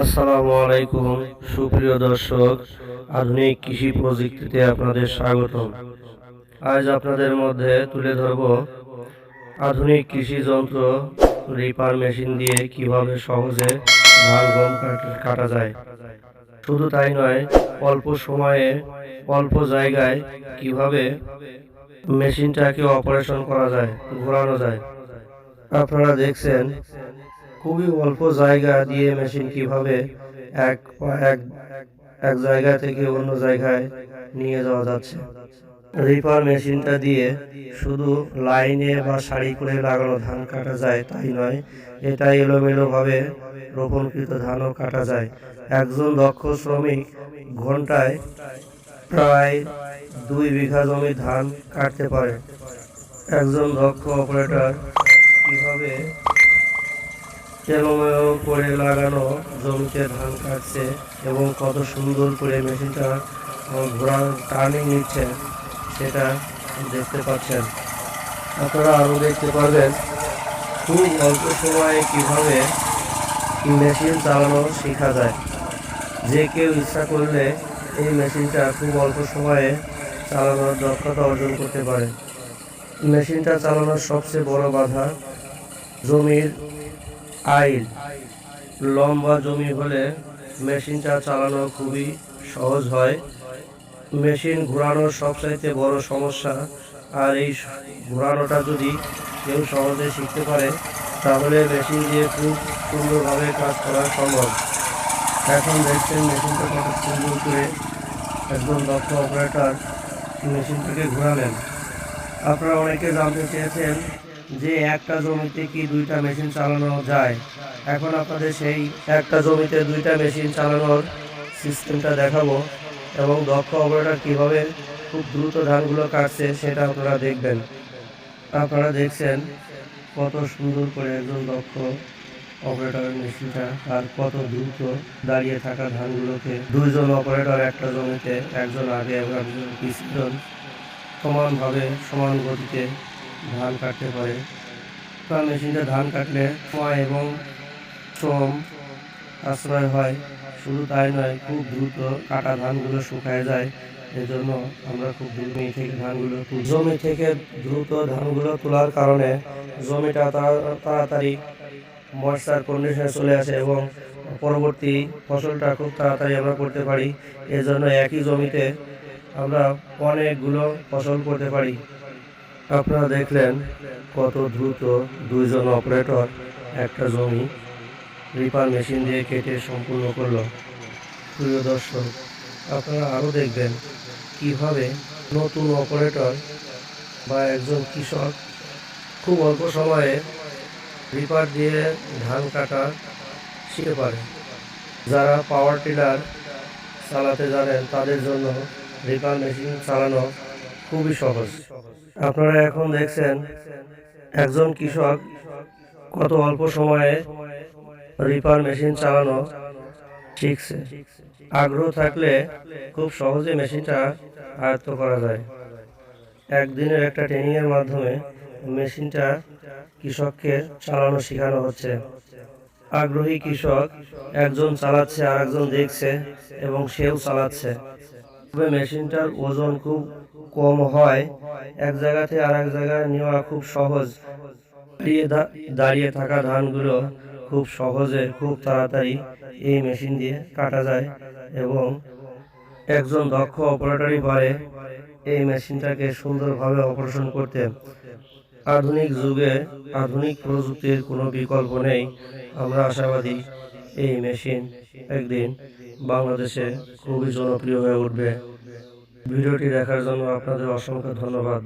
আসসালামু আলাইকুম, সুপ্রিয় দর্শক, আধুনিক কৃষি প্রযুক্তিতে আপনাদের স্বাগতম। আজ আপনাদের মধ্যে তুলে ধরব আধুনিক কৃষি যন্ত্র রিপার মেশিন দিয়ে কীভাবে সহজে ধান, গম কাটা যায়। শুধু তাই নয়, অল্প সময়ে অল্প জায়গায় কীভাবে মেশিনটাকে অপারেশন করা যায়, ঘোরানো যায়। আপনারা দেখছেন খুবই অল্প জায়গা দিয়ে মেশিন কীভাবে এক এক এক জায়গা থেকে অন্য জায়গায় নিয়ে যাওয়া যাচ্ছে। রিপার মেশিনটা দিয়ে শুধু লাইনে বা সারি করে লাগানো ধান কাটা যায় তাই নয়, এটা এলোমেলোভাবে রোপণকৃত ধানও কাটা যায়। একজন দক্ষ শ্রমিক ঘন্টায় প্রায় দুই বিঘা জমি ধান কাটতে পারে। একজন দক্ষ অপারেটর কীভাবে এলোমেলো করে লাগানো জমিতে ধান কাটছে এবং কত সুন্দর করে মেশিনটা ঘোরা টার্নিং নিচ্ছে, সেটা দেখতে পাচ্ছেন। আপনারা আরও দেখতে পারবেন খুব অল্প সময়ে কীভাবে মেশিন চালানো শেখা যায়। যে কেউ ইচ্ছা করলে এই মেশিনটা খুব অল্প সময়ে চালানোর দক্ষতা অর্জন করতে পারে। মেশিনটা চালানোর সবচেয়ে বড় বাধা জমির আইল। লম্বা জমি হলে মেশিনটা চালানো খুবই সহজ হয়। মেশিন ঘোরানোর সবচাইতে বড় সমস্যা, আর এই ঘোরানোটা যদি কেউ সহজে শিখতে পারে, তাহলে মেশিন দিয়ে খুব সুন্দরভাবে কাজ করা সম্ভব। এখন দেখছেন মেশিনটা কত সুন্দর করে একজন দক্ষ অপারেটর মেশিনটাকে ঘোরালেন। আপনারা অনেকে জানতে চেয়েছেন যে একটা জমিতে কি দুইটা মেশিন চালানো যায়? এখন আপনাদের সেই একটা জমিতে দুইটা মেশিন চালানোর সিস্টেমটা দেখাবো এবং দক্ষ অপারেটর কীভাবে খুব দ্রুত ধানগুলো কাটছে সেটা আপনারা দেখবেন। আপনারা দেখছেন কত সুন্দর করে একজন দক্ষ অপারেটরের মেশিনটা আর কত দ্রুত দাঁড়িয়ে থাকা ধানগুলোকে দুইজন অপারেটর একটা জমিতে, একজন আগে একজন পিছন, সমানভাবে, সমান গতিতে ধান কাটতে পারে। তার মেশিনটা ধান কাটলে সময় এবং শ্রম আশ্রয় হয়। শুধু তাই নয়, খুব দ্রুত কাটা ধানগুলো শুকায় যায়। এজন্য আমরা খুব জমি থেকে ধানগুলো জমি থেকে দ্রুত ধানগুলো তোলার কারণে জমিটা তাড়া- তাড়াতাড়ি ময়েশ্চার কন্ডিশনে চলে আসে এবং পরবর্তী ফসলটা খুব তাড়াতাড়ি আমরা করতে পারি। এজন্য একই জমিতে আমরা অনেকগুলো ফসল করতে পারি। আপনারা দেখলেন কত দ্রুত দুইজন অপারেটর একটা জমি রিপার মেশিন দিয়ে কেটে সম্পূর্ণ করল। প্রিয় দর্শক, আপনারা আরও দেখবেন কীভাবে নতুন অপারেটর বা একজন কৃষক খুব অল্প সময়ে রিপার দিয়ে ধান কাটা শিখে পারে। যারা পাওয়ার টিলার চালাতে জানেন, তাদের জন্য রিপার মেশিন চালানো খুবই সহজ। আপনারা এখন দেখছেন একজন কৃষক কত অল্প সময়ে রিপার মেশিন চালানো শিখছে। আগ্রহ থাকলে খুব সহজে মেশিনটা আয়ত্ত করা যায়। একদিনের একটা ট্রেনিংয়ের মাধ্যমে মেশিনটা কৃষককে চালানো শেখানো হচ্ছে। আগ্রহী কৃষক একজন চালাচ্ছে আর একজন দেখছে এবং সেও চালাচ্ছে। তবে মেশিনটার ওজন খুব কম হয়। এক জায়গা থেকে আর এক জায়গায় নেওয়া খুব সহজ। দাঁড়িয়ে থাকা ধানগুলো খুব সহজে, খুব তাড়াতাড়ি এই মেশিন দিয়ে কাটা যায় এবং একজন দক্ষ অপারেটরই পারে এই মেশিনটাকে সুন্দরভাবে অপারেশন করতে। আধুনিক যুগে আধুনিক প্রযুক্তির কোনো বিকল্প নেই। আমরা আশাবাদী এই মেশিন একদিন বাংলাদেশে খুবই জনপ্রিয় হয়ে উঠবে। ভিডিওটি দেখার জন্য আপনাদের অসংখ্য ধন্যবাদ।